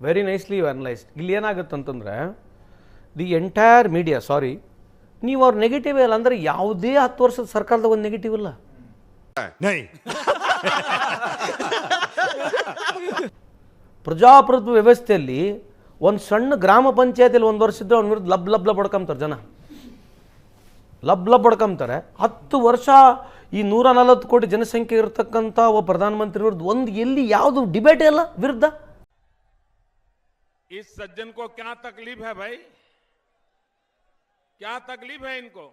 Very nicely you analysed ಇಲ್ಲಿ ಏನಾಗುತ್ತೆ ಅಂತಂದರೆ ದಿ ಎಂಟೈರ್ ಮೀಡಿಯಾ ಸಾರಿ ನೀವು ಅವ್ರ ನೆಗೆಟಿವ್ ಇಲ್ಲ ಅಂದರೆ ಯಾವುದೇ ಹತ್ತು ವರ್ಷದ ಸರ್ಕಾರದ ಒಂದು ನೆಗೆಟಿವ್ ಇಲ್ಲ. ಪ್ರಜಾಪ್ರಭುತ್ವ ವ್ಯವಸ್ಥೆಯಲ್ಲಿ ಒಂದು ಸಣ್ಣ ಗ್ರಾಮ ಪಂಚಾಯತಿಯಲ್ಲಿ ಒಂದು ವರ್ಷ ಇದ್ದರೆ ಅವ್ನ ವಿರುದ್ಧ ಲಬ್ ಲಬ್ ಲಬ್ ಹೊಡ್ಕೊಂತಾರೆ ಜನ. ಲಬ್ ಲಬ್ ಹೊಡ್ಕೊಂತಾರೆ ಹತ್ತು ವರ್ಷ ಈ ನೂರ ನಲವತ್ತು ಕೋಟಿ ಜನಸಂಖ್ಯೆ ಇರತಕ್ಕಂಥ ಒಬ್ಬ ಪ್ರಧಾನಮಂತ್ರಿ ವಿರುದ್ಧ ಒಂದು ಎಲ್ಲಿ ಯಾವುದು ಡಿಬೇಟೇ ಇಲ್ಲ ವಿರುದ್ಧ. इस सज्जन को क्या तकलीफ है भाई क्या तकलीफ है इनको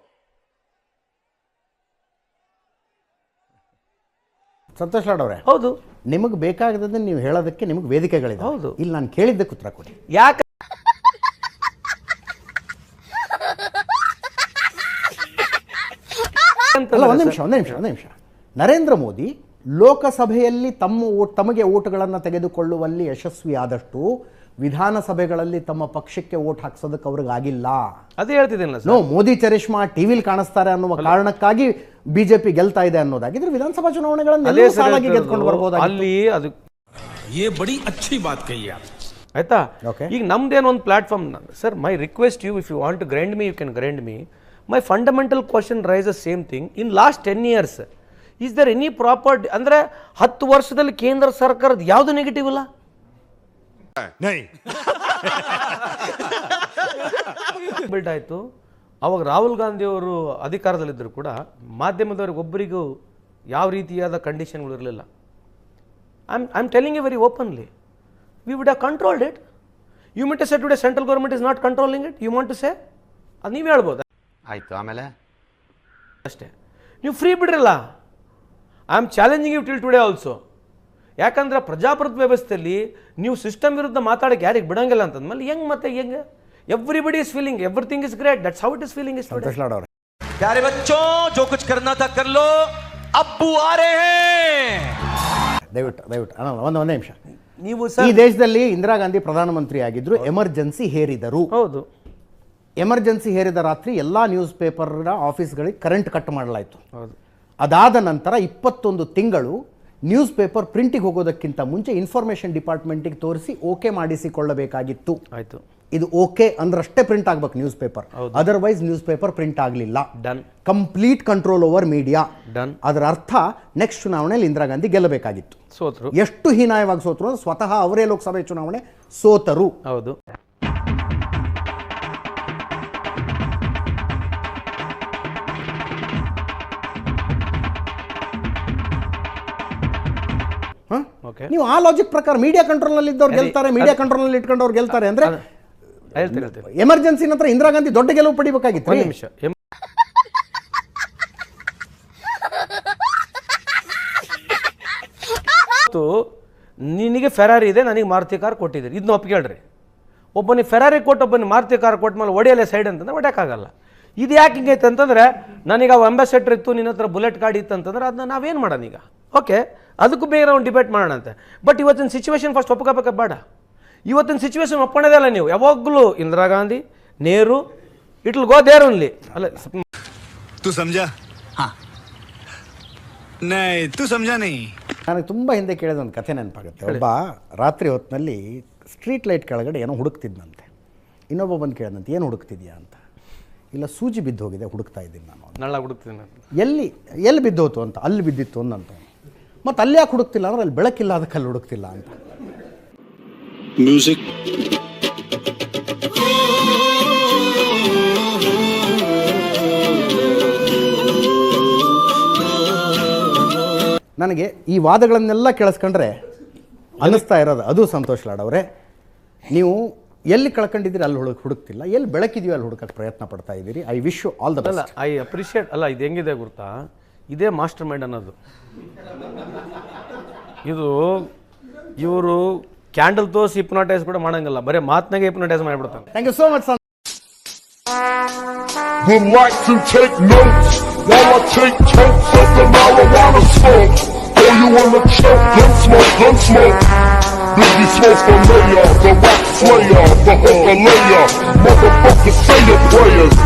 ಸಂತೋಷ್ ಲಾಡ್ ಅವರೇ ಹೌದು ನಿಮಗೆ ಬೇಕಾಗದನ್ನ ನೀವು ಹೇಳೋದಕ್ಕೆ ನಿಮಗೆ ವೇದಿಕೆಗಳಿದೆ ಹೌದು. ಇಲ್ಲಿ ನಾನು ಕೇಳಿದ್ದಕ್ಕೆ ಉತ್ತರ ಕೊಡಿ ಯಾಕೆ ಅಲ್ಲ ಒಂದು ನಿಮಿಷ ಒಂದು ನಿಮಿಷ ಒಂದು ನಿಮಿಷ ನರೇಂದ್ರ ಮೋದಿ ಲೋಕಸಭೆಯಲ್ಲಿ ತಮ್ಮ ಓಟ್ ತಮಗೆ ಓಟ್ಗಳನ್ನು ತೆಗೆದುಕೊಳ್ಳುವಲ್ಲಿ ಯಶಸ್ವಿಯಾದಷ್ಟು ವಿಧಾನಸಭೆಗಳಲ್ಲಿ ತಮ್ಮ ಪಕ್ಷಕ್ಕೆ ಓಟ್ ಹಾಕ್ಸೋದಕ್ಕೆ ಅವ್ರಿಗೆ ಆಗಿಲ್ಲ ಅದೇ ಹೇಳ್ತಿದ್ದೀನಲ್ಲ ನೋ ಸರ್ ಮೋದಿ ಚರಿಷ್ಮಾ ಟಿವಿಲಿ ಕಾಣಿಸ್ತಾರೆ ಅನ್ನುವ ಕಾರಣಕ್ಕಾಗಿ ಬಿಜೆಪಿ ಗೆಲ್ತಾ ಇದೆ ಅನ್ನೋದಾಗಿದ್ರೆ ವಿಧಾನಸಭಾ ಚುನಾವಣೆಗಳನ್ನು ಅದೇ ಎಲ್ಲರೂ ಸರ್ ಸಾಲಾಗಿ ಹೇಳ್ತಿರೋದು. ಗೆದ್ಕೊಂಡು ಬರ್ಬೋದಾಗಿತ್ತು ಅಲ್ಲಿ ಅದು ये बड़ी अच्छी बात कही आप ಆಯ್ತಾ Okay. ಈಗ ನಮ್ದೇನು ಒಂದು platform sir my request you if you want to grind me you can grind me my fundamental question rise the same thing in last ten years is there any proper ಅಂದರೆ ಹತ್ತು ವರ್ಷದಲ್ಲಿ ಕೇಂದ್ರ ಸರ್ಕಾರದ ಯಾವುದು negative ಇಲ್ಲ नहीं build ಆಯಿತು. ಅವಾಗ ರಾಹುಲ್ ಗಾಂಧಿ ಅವರು ಅಧಿಕಾರದಲ್ಲಿದ್ದರೂ ಕೂಡ ಮಾಧ್ಯಮದವ್ರಿಗೆ ಒಬ್ಬರಿಗೂ ಯಾವ ರೀತಿಯಾದ ಕಂಡೀಷನ್ಗಳು ಇರಲಿಲ್ಲ. I am I am telling a very openly we would have controlled it you might say today central government is not controlling it you want to say ಅದು ನೀವು ಹೇಳ್ಬೋದು? ಆಯಿತು ಆಮೇಲೆ? ಅಷ್ಟೇ. ನೀವು free ಬಿಡ್ರಲ್ಲ. I am challenging you till today also ಯಾಕಂದ್ರೆ ಪ್ರಜಾಪ್ರಭುತ್ವ ವ್ಯವಸ್ಥೆಯಲ್ಲಿ ನೀವು ಸಿಸ್ಟಮ್ ವಿರುದ್ಧ ಮಾತಾಡಕ್ಕೆ ಯಾರಿಗೆ ಬಿಡಂಗಿಲ್ಲ ಅಂತಂದ್ಮೇಲೆ ಹೆಂಗೆ ಮತ್ತೆ ಹೆಂಗೆ everybody is feeling everything is great that's how it is feeling is today Santosh Lad ಅವರೇ प्यारे बच्चों जो कुछ करना था कर लो अब्बू आ रहे हैं ದಯವಿಟ್ಟು ದಯವಿಟ್ಟು ಅಲ್ಲ ಒಂದು ಒಂದೇ ನಿಮಿಷ ನೀವು ಈ ಸರ್ ದೇಶದಲ್ಲಿ ಇಂದಿರಾ ಗಾಂಧಿ ಪ್ರಧಾನಮಂತ್ರಿ ಆಗಿದ್ರು ಎಮರ್ಜೆನ್ಸಿ ಹೇರಿದರು ಹೌದು ಎಮರ್ಜೆನ್ಸಿ ಹೇರಿದ ರಾತ್ರಿ ಎಲ್ಲ ನ್ಯೂಸ್ ಪೇಪರ್ನ ಆಫೀಸ್ಗಳಿಗೆ ಕರೆಂಟ್ ಕಟ್ ಮಾಡಲಾಯಿತು ಹೌದು ಅದಾದ ನಂತರ ಇಪ್ಪತ್ತೊಂದು ತಿಂಗಳು ನ್ಯೂಸ್ ಪೇಪರ್ ಪ್ರಿಂಟಿಗೆ ಹೋಗೋದಕ್ಕಿಂತ ಮುಂಚೆ ಇನ್ಫಾರ್ಮೇಷನ್ ಡಿಪಾರ್ಟ್ಮೆಂಟಿಗೆ ತೋರಿಸಿ ಓಕೆ ಮಾಡಿಸಿಕೊಳ್ಳಬೇಕಾಗಿತ್ತು. ಆಯಿತು. ಇದು ಓಕೆ ಅಂದ್ರಷ್ಟೇ ಪ್ರಿಂಟ್ ಆಗ್ಬೇಕು news paper otherwise news paper print ಆಗಲಿಲ್ಲ. Done complete control over media done ಅದರ ಅರ್ಥ ನೆಕ್ಸ್ಟ್ ಚುನಾವಣೆಯಲ್ಲಿ ಇಂದಿರಾ ಗಾಂಧಿ ಗೆಲ್ಲಬೇಕಾಗಿತ್ತು. ಸೋತರು. ಎಷ್ಟು ಹೀನಾಯವಾಗಿ ಸೋತರು ಸ್ವತಃ ಅವರೇ ಲೋಕಸಭೆ ಚುನಾವಣೆ ಸೋತರು. ಹೌದು. ನೀವು ಆ ಲಾಜಿಕ್ ಪ್ರಕಾರ ಮೀಡಿಯಾ ಕಂಟ್ರೋಲ್ನಲ್ಲಿ ಇದ್ದವ್ರು ಗೆಲ್ತಾರೆ ಮೀಡಿಯಾ ಕಂಟ್ರೋಲ್ನಲ್ಲಿ ಇಟ್ಕೊಂಡವ್ರು ಗೆಲ್ತಾರೆ ಅಂದ್ರೆ ಎಮರ್ಜೆನ್ಸಿ ನಂತರ ಇಂದಿರಾ ಗಾಂಧಿ ದೊಡ್ಡ ಗೆಲುವು ಪಡಿಬೇಕಾಗಿತ್ತು ನಿಮಿಷ. ನಿನಗೆ ಫೆರಾರಿ ಇದೆ ನನಗೆ ಮಾರುತಿ ಕಾರ್ ಕೊಟ್ಟಿದ್ದೀರಿ. ಇದನ್ನ ಒಪ್ಕೇಳ್ರಿ ಒಬ್ಬನಿಗೆ ಫೆರಾರಿ ಕೊಟ್ಟು ಒಬ್ಬನಿಗೆ ಮಾರುತಿ ಕಾರ್ ಕೊಟ್ಟ ಮೇಲೆ ಒಡೆಯಲೆ ಸೈಡ್ ಅಂತಂದ್ರೆ ಹೊಡ್ಯೋಕ್ಕಾಗಲ್ಲ ಇದು ಯಾಕೆ ಹಿಂಗೈತೆ ಅಂತಂದ್ರೆ ನನಗೆ ಅವು ಅಂಬಾಸೆಡರ್ ಇತ್ತು ನಿನ್ನ ಹತ್ರ ಬುಲೆಟ್ ಗಾಡಿ ಇತ್ತು ಅಂತಂದ್ರೆ ಅದನ್ನ ನಾವೇನು ಮಾಡೋಣ ಈಗ ಓಕೆ ಅದಕ್ಕೂ ಬೇಗ ಒಂದು ಡಿಬೇಟ್ ಮಾಡೋಣಂತೆ. ಬಟ್ ಇವತ್ತಿನ ಸಿಚುವೇಶನ್ ಫಸ್ಟ್ ಒಪ್ಕೋಬೇಕ ಬೇಡ. ಇವತ್ತಿನ ಸಿಚುವೇಶನ್ ಒಪ್ಕೊಳ್ಳೋದೇ ಅಲ್ಲ ನೀವು. ಯಾವಾಗಲೂ ಇಂದಿರಾ ಗಾಂಧಿ ನೇರು ಇಟ್ಲ್ ಗೋ ದೇರ್ ಓನ್ಲಿ ಅಲ್ಲ ತು ಸಮಜಾ ಹಾಂ. ತು ಸಮಜಾ ನೀ ನನಗೆ ತುಂಬ ಹಿಂದೆ ಕೇಳಿದ ಒಂದು ಕಥೆ ನೆನಪಾಗುತ್ತೆ. ಒಬ್ಬ ರಾತ್ರಿ ಹೊತ್ತಿನಲ್ಲಿ ಸ್ಟ್ರೀಟ್ ಲೈಟ್ ಕೆಳಗಡೆ ಏನೋ ಹುಡುಕ್ತಿದ್ದಂತೆ ಇನ್ನೊಬ್ಬ ಬಂದು ಕೇಳಿದಂತೆ ಏನು ಹುಡುಕ್ತಿದ್ಯಾ? ಅಂತ. ಇಲ್ಲ ಸೂಜಿ ಬಿದ್ದು ಹೋಗಿದೆ ಹುಡುಕ್ತಾ ಇದ್ದೀನಿ ನಾನು ನಳ್ಳ ಹುಡುಕ್ತೀನಿ ಎಲ್ಲಿ ಎಲ್ಲಿ ಬಿದ್ದೋತು ಅಂತ ಅಲ್ಲಿ ಬಿದ್ದಿತ್ತು ಅಂತ ಮತ್ತು ಅಲ್ಲಿ ಯಾಕೆ ಹುಡುಕ್ತಿಲ್ಲ? ಅಂದ್ರೆ ಅಲ್ಲಿ ಬೆಳಕಿಲ್ಲ ಅದಕ್ಕೆ ಅಲ್ಲಿ ಹುಡುಕ್ತಿಲ್ಲ ಅಂತ. ಮ್ಯೂಸಿಕ್ ನನಗೆ ಈ ವಾದಗಳನ್ನೆಲ್ಲ ಕೇಳಿಸ್ಕೊಂಡ್ರೆ ಅನ್ನಿಸ್ತಾ ಇರೋದು. ಅದು ಸಂತೋಷ್ ಲಾಡ್ ಅವರೇ. ನೀವು ಎಲ್ಲಿ ಕಳ್ಕೊಂಡಿದ್ದೀರಿ ಅಲ್ಲಿ ಹುಡುಕ್ ಹುಡುಕ್ತಿಲ್ಲ. ಎಲ್ಲಿ ಬೆಳಕಿದೀವಿ ಅಲ್ಲಿ ಹುಡುಕಕ್ಕೆ ಪ್ರಯತ್ನ ಪಡ್ತಾ ಇದ್ದೀರಿ. I wish you all the ಅಲ್ಲ ಬೆಸ್ಟ್ ಐ ಅಪ್ರಿಷಿಯೇಟ್ ಅಲ್ಲ ಇದು ಹೆಂಗಿದೆ ಗೊತ್ತಾ? ಇದೇ ಮಾಸ್ಟರ್ ಮೈಂಡ್ ಅನ್ನೋದು ಇದು ಇವರು ಕ್ಯಾಂಡಲ್ ತೋರಿಸಿ ಹಿಪ್ನಾಟೈಸ್ ಕೂಡ ಮಾಡಂಗಿಲ್ಲ ಬರೀ ಮಾತ್ನಾಗೆ ಹಿಪ್ನಾಟೈಸ್ ಮಾಡಿಬಿಡ್ತಾನೆ thank you so much would like to take notes while I take totes of the marijuana smoke. Oh, you wanna choke? Gun smoke, gun smoke. Biggie smoke for layer, the rap slayer, the hooker layer. Motherfucker, say your prayers.